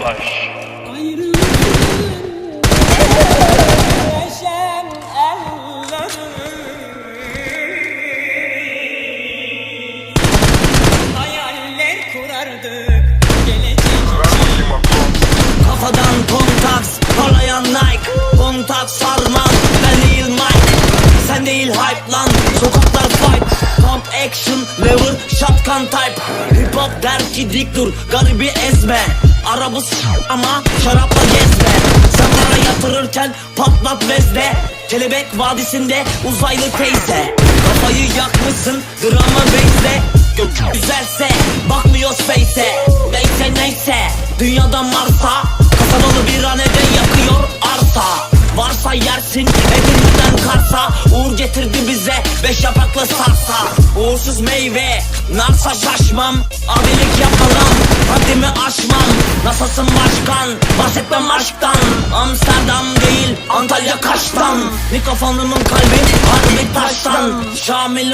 kardeş. Kafadan kontaks Parlayan Nike Kontak sarmaz Ben değil Mike Sen değil hype lan Sokaklar fight Pump action Lever shotgun type hop der ki dik dur Garibi ezme. Arabı ama şarapla gezme. Para yatırırken patlat vezde Kelebek vadisinde uzaylı teyze. Kafayı yakmışsın drama base'le Gök güzelse bakmıyor space'e. Neyse neyse dünyadan Mars'a Kasabalı bir Varsa yersin evinden karsa. Uğur getirdi bize beş yapraklı sarsa. Uğursuz meyve narsa şaşmam. Abilik yapmadan haddimi aşmam. Nasılsın başkan? Bahsetmem aşktan. Amsterdam değil Antalya Kaş'tan. Mikrofonumun kalbi harbi taştan. Şamil